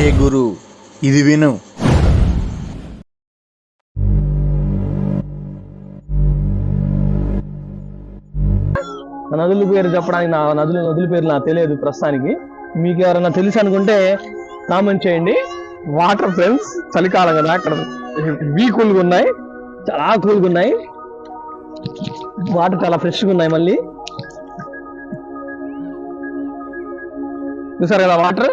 హే గురు ఇది విను. ఆ నదుల పేరు చెప్పడానికి నా నదుల నదుల పేరు నాకు తెలియదు ప్రస్తుతానికి. మీకు ఎవరైనా తెలుసు అనుకుంటే కామెంట్ చేయండి. వాటర్ ఫ్రెండ్స్ చలికాలం కదా అక్కడ వీ కూల్గా ఉన్నాయి. చాలా కూల్గా ఉన్నాయి. వాటర్ చాలా ఫ్రెష్గా ఉన్నాయి మళ్ళీ. చూసారు కదా వాటర్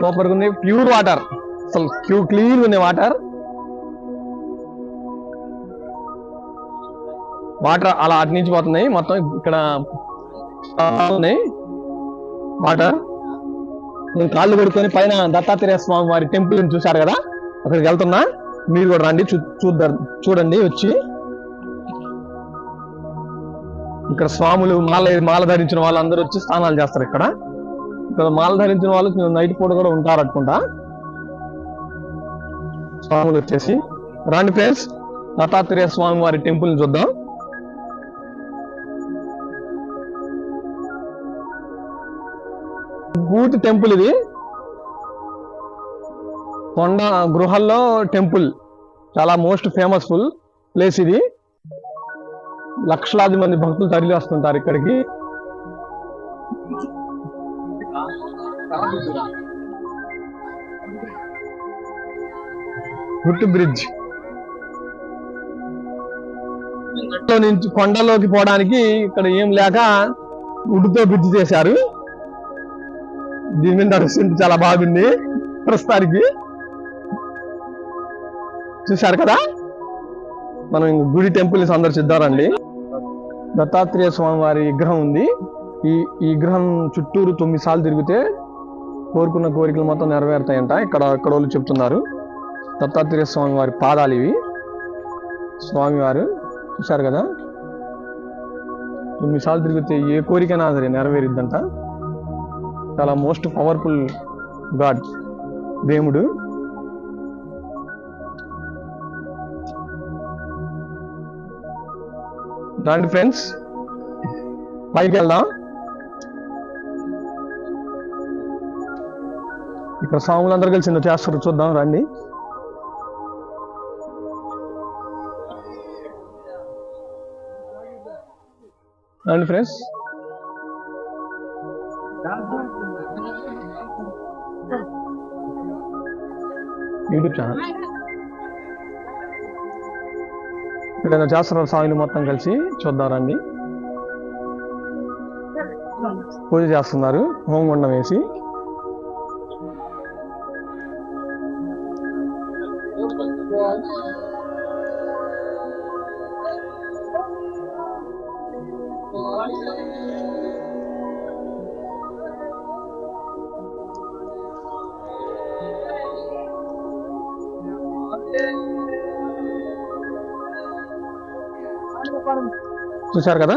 సూపర్గా ఉంది. Pure water. అసలు క్యూ క్లీన్ ఉంది వాటర్. వాటర్ అలా అటు నుంచి పోతున్నాయి. మొత్తం ఇక్కడ ఉన్నాయి వాటర్. నేను కాళ్ళు కొడుకొని పైన దత్తాత్రేయ స్వామి వారి టెంపుల్ చూశారు కదా? అక్కడికి వెళ్తున్నా. మీరు కూడా రండి. చూ చూద్దాం. చూడండి వచ్చి. ఇక్కడ స్వాములు మాల మాల ధరించిన వాళ్ళందరూ వచ్చి స్నానాలు చేస్తారు ఇక్కడ. మాల ధరించిన వాళ్ళు నైట్ పూట కూడా ఉంటారు అనుకుంటా స్వాములు వచ్చేసి. రాండి ఫ్రెండ్స్ దత్తాత్రేయ స్వామి వారి టెంపుల్ చూద్దాం. గూతి టెంపుల్ ఇది. కొండ గృహల్లో టెంపుల్. చాలా మోస్ట్ ఫేమస్ఫుల్ ప్లేస్ ఇది. లక్షలాది మంది భక్తులు తరలి వస్తుంటారు ఇక్కడికి. గుట్టు బ్రిడ్జ్. నుంచి కొండలోకి పోవడానికి ఇక్కడ ఏం లేక గుడ్డుతో బ్రిడ్జ్ చేశారు. దీని మీద నడుస్తుంటే చాలా బాగుంది ప్రస్తుతానికి. చూశారు కదా? మనం గుడి టెంపుల్ని సందర్శిద్దారండి దత్తాత్రేయ స్వామి వారి విగ్రహం ఉంది. ఈ ఈ విగ్రహం చుట్టూరు తొమ్మిది సార్లు తిరిగితే కోరుకున్న కోరికలు మొత్తం నెరవేరుతాయంట. ఇక్కడ ఇక్కడ వాళ్ళు చెప్తున్నారు. దత్తాత్రేయ స్వామి వారి పాదాలు ఇవి. స్వామివారు చూశారు కదా? తొమ్మిది సార్లు తిరిగితే ఏ కోరికైనా సరే నెరవేరిద్దంట. చాలా మోస్ట్ పవర్ఫుల్ గాడ్ దేవుడు. రండి ఫ్రెండ్స్ పైకి వెళ్దాం. ఇక్కడ స్వాములందరూ కలిసి ఇంత చేస్తారు చూద్దాం రండి. రండి ఫ్రెండ్స్. YouTube channel. ఇక్కడ చేస్తున్నారు సాయిలు మొత్తం కలిసి చూద్దాం రండి. పూజ చేస్తున్నారు హోమగుండం వేసి. చూశారు కదా?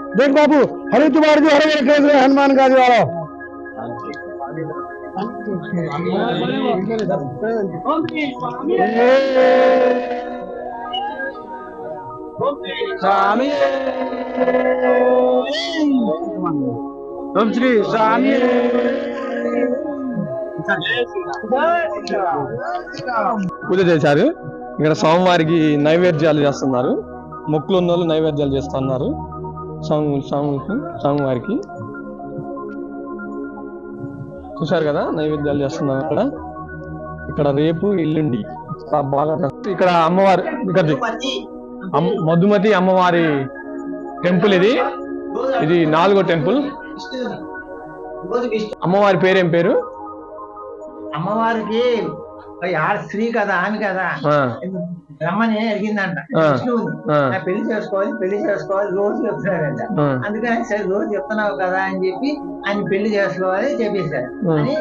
देख बापू हरे तुम्हारे जो हरे कर दे हनुमान गाजी वाला स्वामी ओम श्री स्वामी పూజ చేశారు ఇక్కడ స్వామివారికి నైవేద్యాలు చేస్తున్నారు మొక్కులు ఉన్న వాళ్ళు నైవేద్యాలు చేస్తున్నారు స్వామి స్వామికి స్వామివారికి చూశారు కదా? నైవేద్యాలు చేస్తున్నారు అక్కడ. ఇక్కడ రేపు ఎల్లుండి. బాగా ఇక్కడ అమ్మవారి ఇక్కడ మధుమతి అమ్మవారి టెంపుల్ ఇది. ఇది నాలుగో టెంపుల్. అమ్మవారి పేరేం పేరు? అమ్మవారికి ఆడ స్త్రీ కదా ఆమె కదా రమ్మని అడిగిందంట. విష్ణువుని. నా పెళ్ళి చేసుకోవాలి పెళ్ళి చేసుకోవాలి రోజు చెప్తున్నాడంట. అందుకని సరే రోజు చెప్తున్నావు కదా అని చెప్పి ఆయన పెళ్ళి చేసుకోవాలి చెప్పేశారు. అని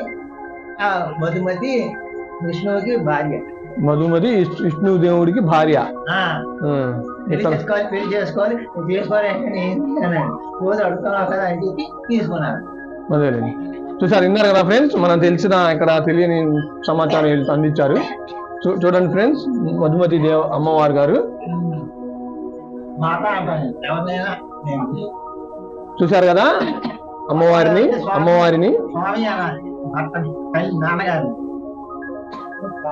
ఆ మధుమతి విష్ణువుకి భార్య. మధుమతి విష్ణు- దేవుడికి భార్య. పెళ్ళి చేసుకోవాలి పెళ్ళి చేసుకోవాలి చేసుకోవాలి అంటే నేను. రోజు అడుగుతున్నావు కదా అని చెప్పి తీసుకున్నాను అదేలేండి. చూసారు విన్నారు కదా ఫ్రెండ్స్ మనం తెలిసిన ఇక్కడ తెలియని సమాచారం అందించారు. చూ- చూడండి ఫ్రెండ్స్ మధుమతి దేవ అమ్మవారు గారు. చూసారు కదా? అమ్మవారిని అమ్మవారిని.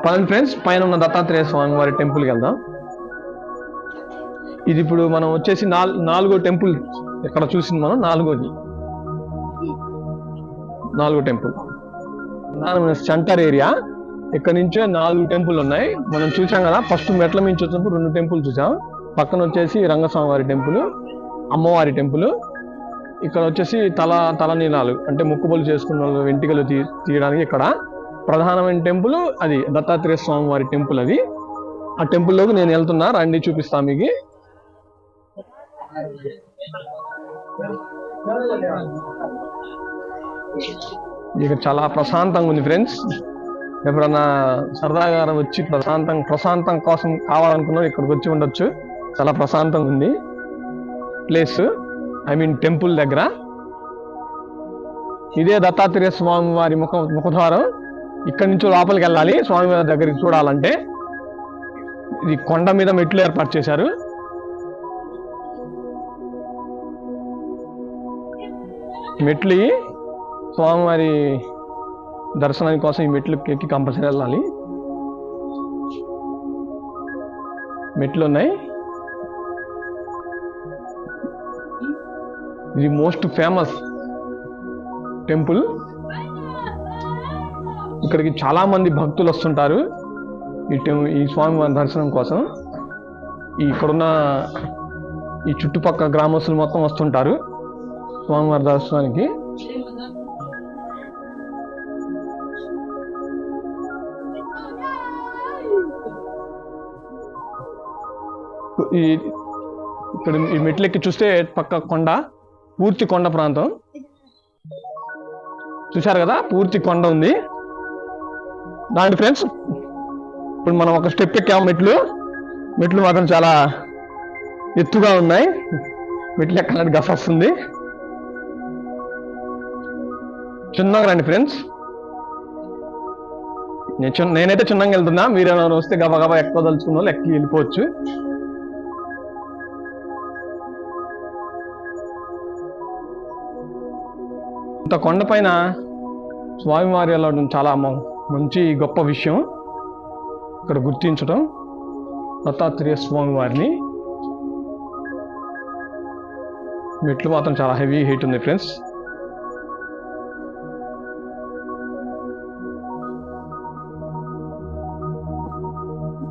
పదండి ఫ్రెండ్స్ పైన ఉన్న దత్తాత్రేయ స్వామి వారి టెంపుల్కి వెళ్దాం. ఇది ఇప్పుడు మనం వచ్చేసి నాలుగో టెంపుల్ ఇక్కడ చూసింది మనం? నాలుగోది. నాలుగు టెంపుల్. Centre area. ఇక్కడ నుంచే నాలుగు టెంపుల్ ఉన్నాయి. మనం చూసాం కదా ఫస్ట్ మెట్ల నుంచి వచ్చినప్పుడు రెండు టెంపుల్ చూసాం. పక్కన వచ్చేసి రంగస్వామి వారి టెంపుల్ అమ్మవారి టెంపుల్. ఇక్కడ వచ్చేసి తల తలనీలాలు అంటే ముక్కుబలు చేసుకున్న వాళ్ళు వెంటికలు తీ తీయడానికి ఇక్కడ ప్రధానమైన టెంపుల్ అది దత్తాత్రేయ స్వామి వారి టెంపుల్ అది. ఆ టెంపుల్లోకి నేను వెళ్తున్నా రండి చూపిస్తా మీకు. ఇక చాలా ప్రశాంతంగా ఉంది ఫ్రెండ్స్. ఎప్పుడన్నా సరదాగా వచ్చి ప్రశాంతం ప్రశాంతం కోసం కావాలనుకున్నా ఇక్కడికి వచ్చి ఉండొచ్చు. చాలా ప్రశాంతంగా ఉంది. ప్లేస్ ఐ మీన్ టెంపుల్ దగ్గర. ఇదే దత్తాత్రేయ స్వామి వారి ముఖ ముఖద్వారం. ఇక్కడి నుంచి లోపలికి వెళ్ళాలి. స్వామి వారి దగ్గరికి చూడాలంటే. ఇది కొండ మీద మెట్లు ఏర్పాటు చేశారు. మెట్లు స్వామివారి దర్శనానికి కోసం ఈ మెట్లు ఎక్కి కంపల్సరీ వెళ్ళాలి. మెట్లు ఉన్నాయి. ఇది మోస్ట్ ఫేమస్ టెంపుల్. ఇక్కడికి చాలా మంది భక్తులు వస్తుంటారు ఈ టెం ఈ స్వామివారి దర్శనం కోసం. ఈ ఇక్కడున్న ఈ చుట్టుపక్కల గ్రామస్తులు మొత్తం వస్తుంటారు స్వామివారి దర్శనానికి. ఈ ఇక్కడ ఈ మెట్లెక్కి చూస్తే పక్క కొండ పూర్తి కొండ ప్రాంతం. చూశారు కదా? పూర్తి కొండ ఉంది. దాని ఫ్రెండ్స్ ఇప్పుడు మనం ఒక స్టెప్ ఎక్కాము మెట్లు. మెట్లు మాత్రం చాలా ఎత్తుగా ఉన్నాయి. మెట్లు ఎక్కడానికి గఫ వస్తుంది. చిన్నగా రండి ఫ్రెండ్స్. నేను చిన్న నేనైతే చిన్నగా వెళ్తున్నా. మీరు ఏమైనా వస్తే గబా గబా ఎక్కువ తలుచుకున్న వాళ్ళు ఎక్కి వెళ్ళిపోవచ్చు. ఇంత కొండపైన స్వామివారి వెళ్ళడం చాలా మంచి గొప్ప విషయం ఇక్కడ గుర్తించడం దత్తాత్రేయ స్వామి వారిని మెట్లు మాత్రం చాలా హెవీ హీట్ ఉంది ఫ్రెండ్స్.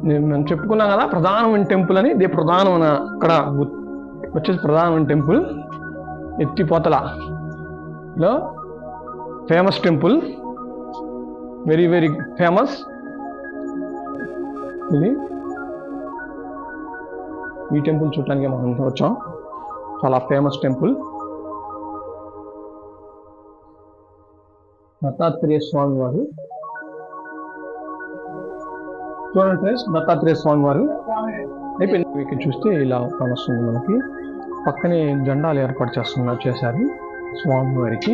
నేను మనం చెప్పుకున్నాం కదా ప్రధానమైన టెంపుల్ అని ఇది ప్రధానమైన ఇక్కడ వచ్చేసి ప్రధానమైన టెంపుల్ ఎత్తిపోతల. లో famous temple. Very very famous. ఇది. ఈ టెంపుల్ చూడటానికి మనం వచ్చాం. చాలా ఫేమస్ టెంపుల్. దత్తాత్రేయ స్వామి వారు. చూడండి ఫ్రెండ్స్ దత్తాత్రేయ స్వామి వారు. అయిపోయింది. ఇక్కడ చూస్తే ఇలా కానొస్తుంది మనకి. పక్కనే జెండాలు ఏర్పాటు చేస్తున్నారు చేశారు. స్వామి వారికి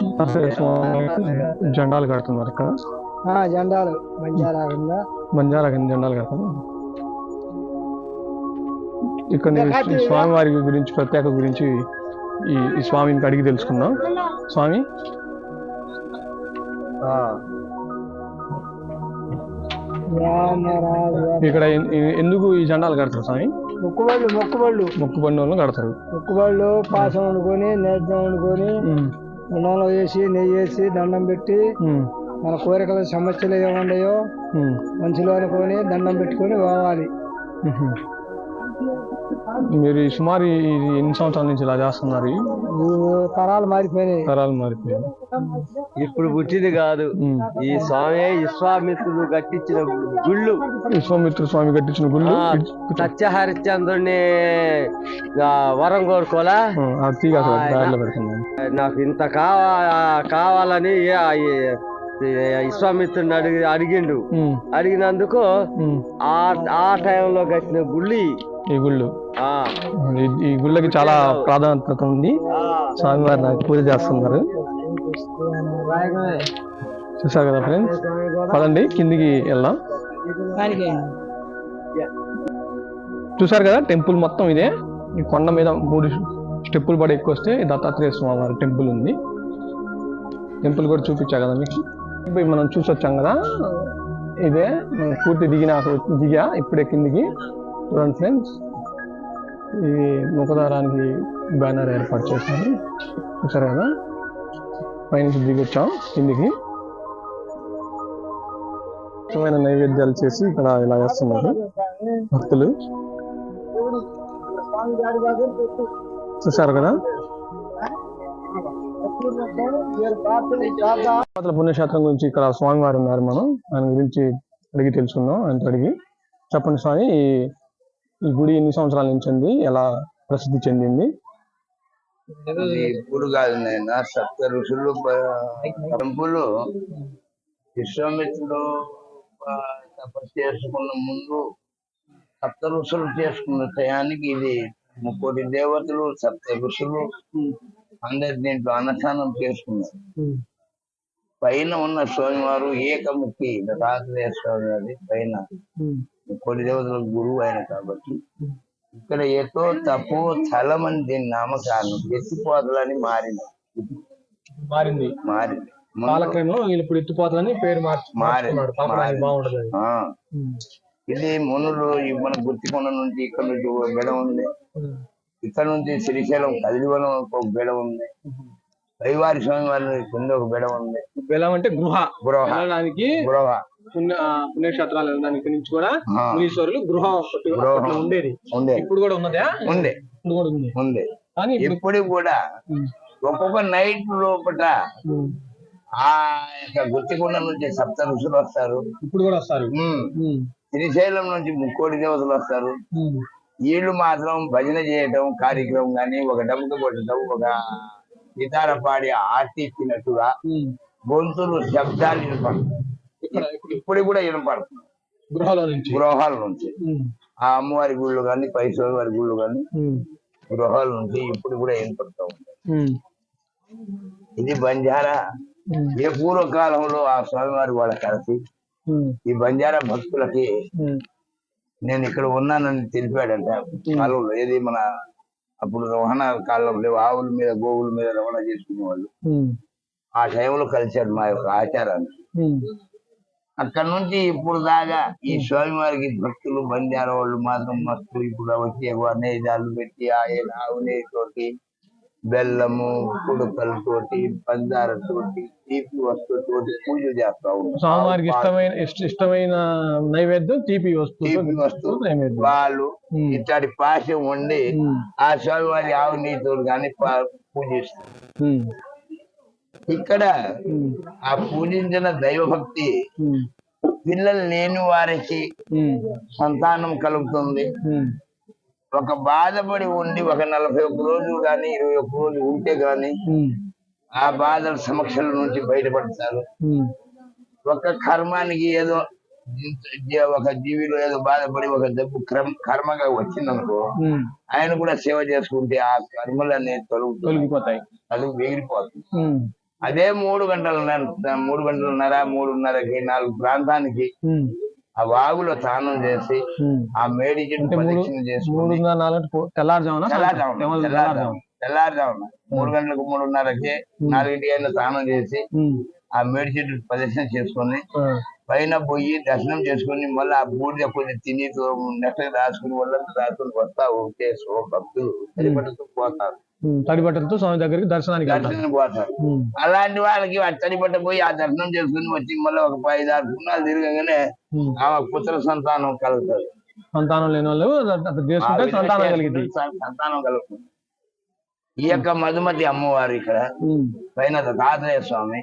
దత్తాత్రేయ స్వామి. వారికి జెండాలు కడుతున్నారు ఇక్కడ. జెండాలు బంజారా కింద. బంజారా కింద జెండాలు కడతారు ఇక్కడ నేను ఈ స్వామి వారి గురించి ప్రత్యేక గురించి ఈ ఈ స్వామిని అడిగి తెలుసుకుందాం. స్వామి? ఇక్కడ ఎందుకు ఈ జెండాలు కడతారు స్వామి? మొక్కుబళ్ళు మొక్కుబళ్ళు. మొక్కుబండి వాళ్ళు కడతారు. మొక్కుబళ్ళు పాసం వండుకొని నేద్యం వండుకొని నూనెలో వేసి నెయ్యి వేసి దండం పెట్టి మన కోరికల సమస్యలు ఏముండయో మంచిలో అనుకొని దండం పెట్టుకొని పోవాలి. మీరు ఈ సుమారు ఎన్ని సంవత్సరాల నుంచి ఇలా చేస్తున్నారు? తరాలు మారిపోయినాయి. తరాలు మారిపోయాయి ఇప్పుడు పుట్టింది కాదు. ఈ స్వామి విశ్వామిత్రుడు కట్టించిన గుళ్ళు. విశ్వామిత్ర స్వామి కట్టించిన గుళ్ళు? ఆ, వరం కోరుకోలా పెడుతున్నాను నాకు ఇంత కావా కావాలని విశ్వామిత్రుడిని అడిగి అడిగిండు. అడిగినందుకు. ఆ ఆ టైంలో కట్టిన గుళ్ళి ఈ గుళ్ళు. ఈ- గుళ్ళకి చాలా ప్రాధాన్యత ఉంది. స్వామివారి నాకు పూజ చేస్తున్నారు. చూసారు కదా ఫ్రెండ్స్? పదండి కిందికి వెళ్దాం. చూసారు కదా టెంపుల్ మొత్తం ఇదే. ఈ కొండ మీద మూడు స్టెప్పులు పడి ఎక్కువ వస్తే దత్తాత్రేయ స్వామి వారి టెంపుల్ ఉంది. టెంపుల్ కూడా చూపించా కదా మీకు? ఇప్పుడు మనం చూసి వచ్చాం కదా. ఇదే పూర్తి దిగిన దిగా ఇప్పుడే కిందికి. చూడండి ఫ్రెండ్స్ ఇది ముఖదారానికి బ్యానర్ ఏర్పాటు చేశారు. చూసారు కదా? పైనుంచి దిగొచ్చాం కిందికి. ముఖ్యమైన నైవేద్యాలు చేసి ఇక్కడ ఇలా వేస్తున్నారు. భక్తులు. చూసారు కదా? పుణ్యక్షేత్రం గురించి ఇక్కడ స్వామివారు ఉన్నారు మనం. ఆయన గురించి అడిగి తెలుసుకుందాం. ఆయన అడిగి. చెప్పండి స్వామి ఈ- గుడి ఎన్ని సంవత్సరాల నుంచి ఉంది? ఎలా ప్రసిద్ధి చెందింది? ఇప్పుడు కాదు నాయన సప్త ఋషులు టెంపుల్. విశ్వామిత్రుడు తపస్సు చేసుకున్న ముందు సప్త ఋషులు చేసుకున్న టయానికి ఇది ముక్కోటి దేవతలు సప్త ఋషులు అందరు దీంట్లో అన్నదానం చేసుకున్నారు. పైన ఉన్న స్వామివారు ఏకముఖి స్వామి అది పైన. ముక్కోటి దేవతల గురువు ఆయన కాబట్టి. ఇక్కడ ఎటో తప్పు చలమని దీని నామకారణం. ఎత్తిపోతలని మారింది. మారింది. మారింది. కాలక్రమంలో ఇప్పుడు ఎత్తిపోతుందని పేరు మార్చి ఇది మునులు మన గుర్తికొండ నుంచి ఇక్కడ నుంచి ఒక గెడ ఉంది. ఇక్కడ నుంచి శ్రీశైలం కదిలివనం ఒక గెడ ఉంది. రవివారి స్వామి వారి కింద ఒక గెడ ఉంది. బెల్లం అంటే గృహ. గృహ. వెళ్ళడానికి గృహ. పుణ్య పుణ్యక్షేత్రాలు వెళ్ళడానికి నుంచి కూడా మునీశ్వరులు గృహ ఉండేది. ఇప్పుడు కూడా ఉన్నదా? ఉంది కూడా ఉంది. ఉంది కానీ ఇప్పుడు కూడా ఒక్కొక్క నైట్ లోపల ఆ యొక్క గుర్తికొండ నుంచి సప్త ఋషులు వస్తారు. ఇప్పుడు కూడా వస్తారు. శ్రీశైలం నుంచి ముక్కోటి దేవతలు వస్తారు. వీళ్ళు మాత్రం భజన చేయటం కార్యక్రమం కానీ ఒక డబ్బుకు కొట్టడం ఒక ఇతర పాడి ఆర్తి ఇచ్చినట్టుగా. గొంతులు శబ్దాలు ఇప్పుడు కూడా వినపడుతుంది గృహలో నుంచి. గృహాల నుంచి. ఆ అమ్మవారి గుళ్ళు కానీ పైసల వారి గుళ్ళు కానీ గృహాల నుంచి ఇప్పుడు కూడా వినపడుతూ ఉంటాయి ఇది బంజారా. ఏ పూర్వకాలంలో ఆ స్వామివారి వాళ్ళ కలిసి ఈ బంజారా భక్తులకి నేను ఇక్కడ ఉన్నానని తెలిపాడంట. కాలంలో ఏది మన అప్పుడు రవాణా కాలం లేవు. ఆవుల మీద గోవుల మీద రవాణా చేసుకునే వాళ్ళు ఆ టైంలో కలిశాడు మా యొక్క ఆచారాన్ని. అక్కడ నుంచి ఇప్పుడు దాకా ఈ స్వామివారికి భక్తులు బంజారా వాళ్ళు మాత్రం మస్తు ఇప్పుడు వచ్చి నేజాలు పెట్టి ఆయన ఆవు తోటి బెల్లము కుడుకలతోటి పందారతోటి తీపి వస్తువుతోటి పూజ చేస్తా ఉన్నారు స్వామివారికి ఇష్టమైన ఇష్ట- ఇష్టమైన నైవేద్యం తీపి వస్తువు తీపి వస్తువు వాళ్ళు ఇట్లాంటి పాశం ఉమ్, ఆ స్వామివారి ఆవు నీతో కానీ పూజిస్తారు. ఇక్కడ ఆ పూజించిన దైవభక్తి పిల్లలు లేని వారికి సంతానం కలుగుతుంది. ఒక బాధపడి ఉండి ఒక నలభై ఒక్క రోజులు కానీ ఇరవై ఒక్క రోజులు ఉంటే గాని ఆ బాధల సమస్యల నుంచి బయటపడతారు. ఒక కర్మానికి ఏదో ఒక జీవిలో ఏదో బాధపడి ఒక దెబ్బ కర్మ కర్మగా వచ్చిందనుకో ఆయన కూడా సేవ చేసుకుంటే ఆ కర్మలు అనేది తొలగిపోతాయి. అది ఎగిరిపోతుంది ఉమ్, అదే మూడు గంటల మూడు గంటలన్నర మూడున్నరకి నాలుగు ప్రాంతానికి ఆ వాగులో స్నానం చేసి. ఆ మేడి చెట్టు ప్రదక్షిణ తెల్లారుజామున? మూడు గంటలకు మూడున్నరకి నాలుగింటికి అయినా స్నానం చేసి ఆ మేడి చెట్టు ప్రదర్శన చేసుకొని పైన పోయి దర్శనం చేసుకొని మళ్ళీ ఆ బూడిద కొన్ని తిని నెక్స్ట్ రాసుకుని వాళ్ళంతా రాసుకుని వస్తా ఉంటే సో భక్తులు పోతారు. తడి బట్టలతో స్వామి దగ్గరికి దర్శనానికి దర్శనం పోతారు. అలాంటి వాళ్ళకి ఆ తడిబట్ట పోయి ఆ దర్శనం చేసుకుని వచ్చి మళ్ళీ ఒక ఐదు ఆరు పుణ్యాలు తిరగగానే. ఆమె పుత్ర సంతానం కలుగుతుంది. సంతానం లేని వాళ్ళు చేసుకుంటే సంతానం కలిగింది సంతానం కలుగుతుంది. ఈ యొక్క మధుమతి అమ్మవారు ఇక్కడ పైన దత్తాత్రేయ స్వామి.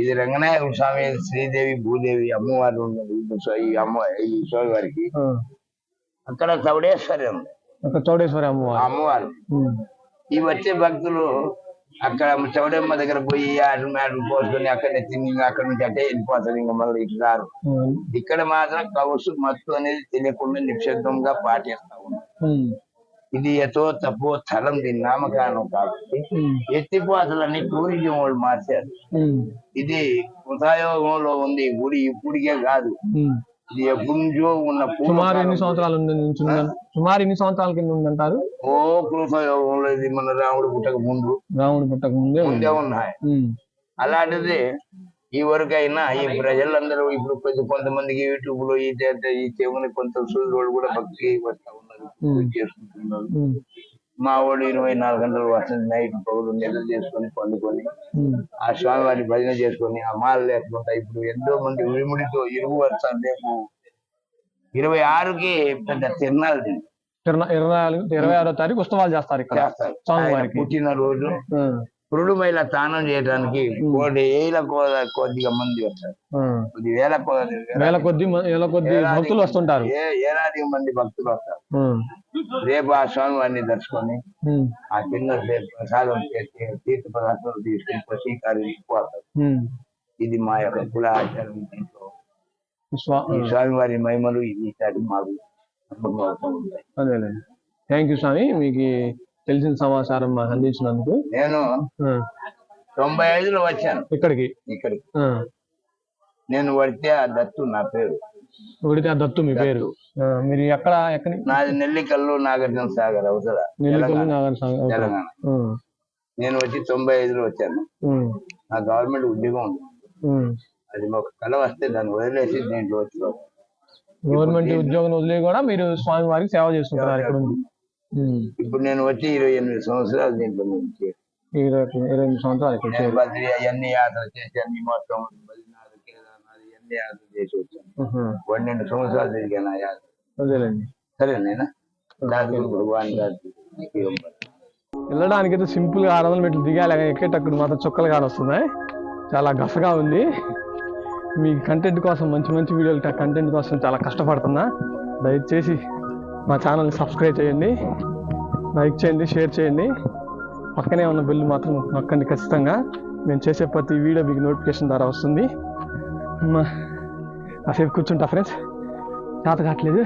ఇది రంగనాయక స్వామి శ్రీదేవి భూదేవి అమ్మవారు ఉన్నది. ఈ అమ్మ ఈ స్వామి వారికి అక్కడ చౌడేశ్వరి ఉంది. చౌడేశ్వరి అమ్మవారు. అమ్మవారు. ఈ వచ్చే భక్తులు అక్కడ చౌడమ్మ దగ్గర పోయి ఆటలు మేటలు పోసుకొని అక్కడనే తిని అక్కడ నుంచి అట్టే వెళ్ళిపోతారు ఇంకా మళ్ళీ ఇటు రారు. ఇక్కడ మాత్రం కౌసు మత్తు అనేది తెలియకుండా నిశ్శబ్దంగా పాటిస్తా ఉన్నారు. ఉమ్, ఇది ఎతో తప్పో స్థలం దీని నామకారణం కాబట్టి ఎత్తిపోతలని టూరిజం వాళ్ళు మార్చారు. ఇది కృతాయోగంలో ఉంది. గుడి ఇప్పుడికే కాదు. ఉన్న సుమారు ఎన్ని. సంవత్సరాల నుంచి సుమారు ఎన్ని సంవత్సరాల కింద ఉందంటారు? ఓ కృతాయోగంలో ఇది మన రాముడు పుట్టక ముందు. రాముడు పుట్టక ముందే ముందే ఉన్నాయి. అలాంటిది ఈ వరకైనా ఈ ప్రజలందరూ ఇప్పుడు కొద్ది కొంతమందికి యూట్యూబ్లో ఈ ఈ కొంత సూర్యుడు కూడా భక్తి వస్తా ఉన్నారు. ఉమ్, మా వాడు ఇరవై నాలుగు గంటలు వస్తుంది నైట్ పగులు నిద్ర చేసుకొని పండుకొని ఆ స్వామివారి భజన చేసుకొని ఆ మాల లేకుండా ఇప్పుడు ఎంతో మంది విముడితో ఇరుగు వరుస రేపు ఇరవై ఆరుకి పెద్ద తిరణాలు ఇరవై ఆరో తారీఖు ఉత్సవాలు చేస్తారు ఇక్కడ స్వామివారికి. పుట్టినరోజు. ఉమ్, పురుడు మైల స్నానం చేయడానికి కోటి ఏళ్ళ కొద్దిగా మంది వస్తారు. కొద్ది వేల కొద్ది వేల కొద్ది వేల కొద్ది భక్తులు వస్తుంటారు. ఏ- ఏలాది మంది భక్తులు వస్తారు. రేపు ఆ స్వామివారిని దర్శకొని ఆ కింద ప్రసాదం చేసి తీర్థ పదార్థాలు తీసుకుని పశీకారి పోతారు. ఉమ్. ఇది మా యొక్క కుల ఆచారం దీంట్లో. స్వామివారి మహిమలు ఈసారి మాకు థ్యాంక్ యూ స్వామి. మీకు తెలిసిన సమాచారం మాకు అందించినందుకు. నేను తొంభై ఐదులో వచ్చాను. ఇక్కడికి. ఇక్కడికి. నేను పడితే ఆ దత్తు నా పేరు. ఉడితే ఆ దత్తు మీ పేరు. ఆ, మీరు ఎక్కడ ఎక్కడి నాది నెల్లికల్లు నాగార్జున సాగర్ అవతల నెల్లికల్లి తెలంగాణ. నాగర్ సాగర్ ఓకే. తెలంగాణ. ఉమ్, నేను వచ్చి తొంభై ఐదులో వచ్చాను. ఉమ్, నా గవర్నమెంట్ ఉద్యోగం ఉంది. ఉమ్. అది ఒక కళ వస్తే దాన్ని వదిలేసి దీంట్లో వచ్చి గవర్నమెంట్ ఉద్యోగం వదిలి కూడా మీరు స్వామి వారికి సేవ చేసుకుంటున్నారు ఇక్కడ ఉంది ఉమ్, ఇప్పుడు నేను వచ్చి ఇరవై ఎనిమిది సంవత్సరాలు దీంట్లో నుంచి ఇరవై ఇరవై ఎనిమిది సంవత్సరాలు ఇక్కడ నేను. బద్రి అవన్నీ యాత్ర చేసి అన్ని మొత్తం ఇవన్నీ యాత్ర చేసి వచ్చాను. సంవత్సరాలు తిరిగాను ఆ యాత్ర. అదేలేండి. సరే నేనా దాదాపు భగవాన్ గారు వెళ్ళడానికి అయితే సింపుల్గా ఆరు వందల మెట్లు దిగాలి కానీ ఎక్కేటప్పుడు మాత్రం చుక్కలు కాని వస్తున్నాయి చాలా గసగా ఉంది. మీ కంటెంట్ కోసం మంచి మంచి వీడియోలు కంటెంట్ కోసం చాలా కష్టపడుతున్నా. దయచేసి మా ఛానల్ని సబ్స్క్రైబ్ చేయండి. లైక్ చేయండి షేర్ చేయండి. పక్కనే ఉన్న బిల్లు మాత్రం నొక్కండి ఖచ్చితంగా. మేము చేసే ప్రతి వీడియో మీకు నోటిఫికేషన్ ద్వారా వస్తుంది. కాసేపు కూర్చుంటా ఫ్రెండ్స్ చేత కావట్లేదు.